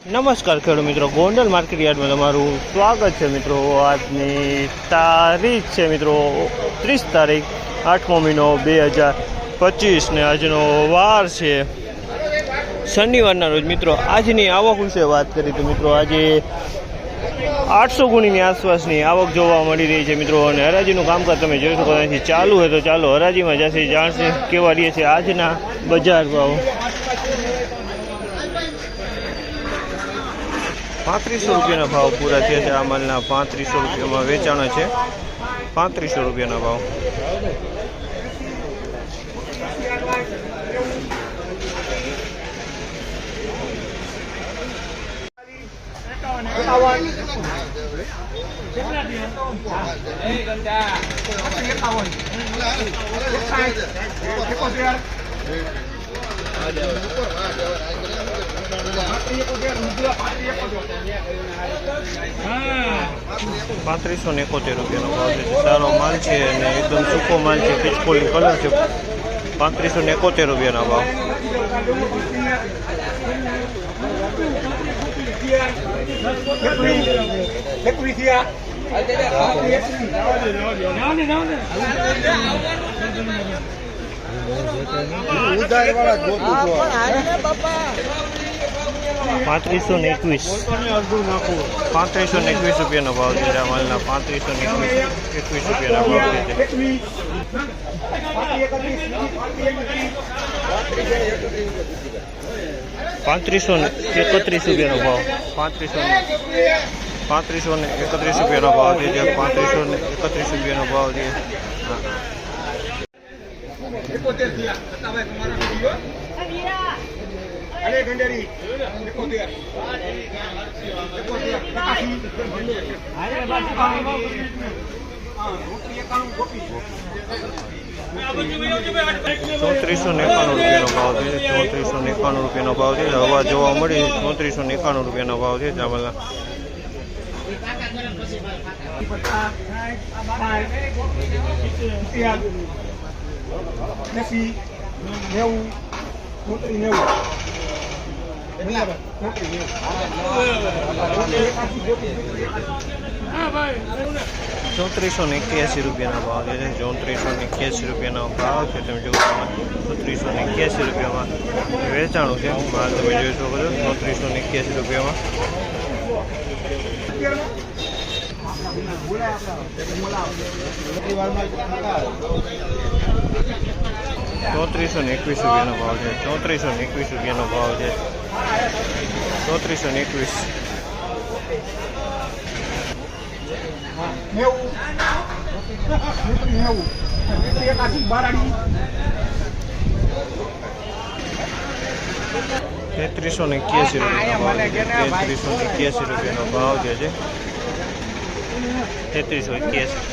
નમસ્કાર ખેડૂત મિત્રો, ગોંડલ માર્કેટ યાર્ડમાં તમારું સ્વાગત છે મિત્રો. આજની તારીખ છે મિત્રો ત્રીસ તારીખ, આઠમો મહિનો બે હજાર પચીસ ને આજનો વાર છે. શનિવારના રોજ મિત્રો, આજની આવક વિશે વાત કરી તો મિત્રો, આજે આઠસો ગુણીની આસપાસની આવક જોવા મળી રહી છે મિત્રો. અને હરાજીનું કામકાજ તમે જોઈ શકો ચાલુ હોય તો ચાલો હરાજીમાં જશે જાણશે કેવા રહીએ છે આજના બજાર ભાવ. પાંત્રીસો રૂપિયાના ભાવ પૂરા થયા છે. આ માલના પાંત્રીસો રૂપિયામાં વેચાણ છે. પાંત્રીસો રૂપિયાના ભાવ. પાંત્રીસો ને એકોતેર રૂપિયાનો ભાવ છે સારો માલ છે અને એકદમ સૂકો માલ છે પિચકોલી કલર છે પાંત્રીસો ને એકોતેર રૂપિયાના ભાવ પાંત્રીસો ને એકવીસ. પાંત્રીસો ને એકવીસ રૂપિયાનો ભાવ છે આ માલના પાંત્રીસો ને એકવીસ એકવીસ રૂપિયાના ભાવ છે પાંત્રીસો ને એકત્રીસ રૂપિયાનો ભાવ. પાંત્રીસો ને પાંત્રીસો ને એકત્રીસ રૂપિયાનો ભાવ છે. જે પાંત્રીસો ને એકત્રીસ રૂપિયાનો ભાવ છે ચોત્રીસો એકાણું રૂપિયાનો ભાવ છે. ચોત્રીસો ને એકાણું રૂપિયાનો ભાવ છે. હવા જોવા મળી ચોત્રીસો ને એકાણું રૂપિયાનો ભાવ છે. ચાવલના એસી નેવું ચોત્રીસ નેવું ચોત્રીસો ને એક્યાસી રૂપિયાના ભાવ છે ચોત્રીસો ને એક્યાસી રૂપિયાનો ભાવ છે. તમે જોવો ચોત્રીસો ને એક્યાસી રૂપિયામાં વેચાણું છે. માલ તમે જોઈ શકો છો, ચોત્રીસો ને એક્યાસી રૂપિયામાં. ચોત્રીસો ને એકવીસ રૂપિયાનો ભાવ છે. ચોત્રીસો ને એકવીસ રૂપિયાનો ભાવ છે. ચોત્રીસો ને એકવીસ. તેત્રીસો ને એક્યાસી રૂપિયાનો ભાવ તેત્રીસો ને એક્યાસી રૂપિયાનો ભાવ જે છે. તેત્રીસો એક્યાસી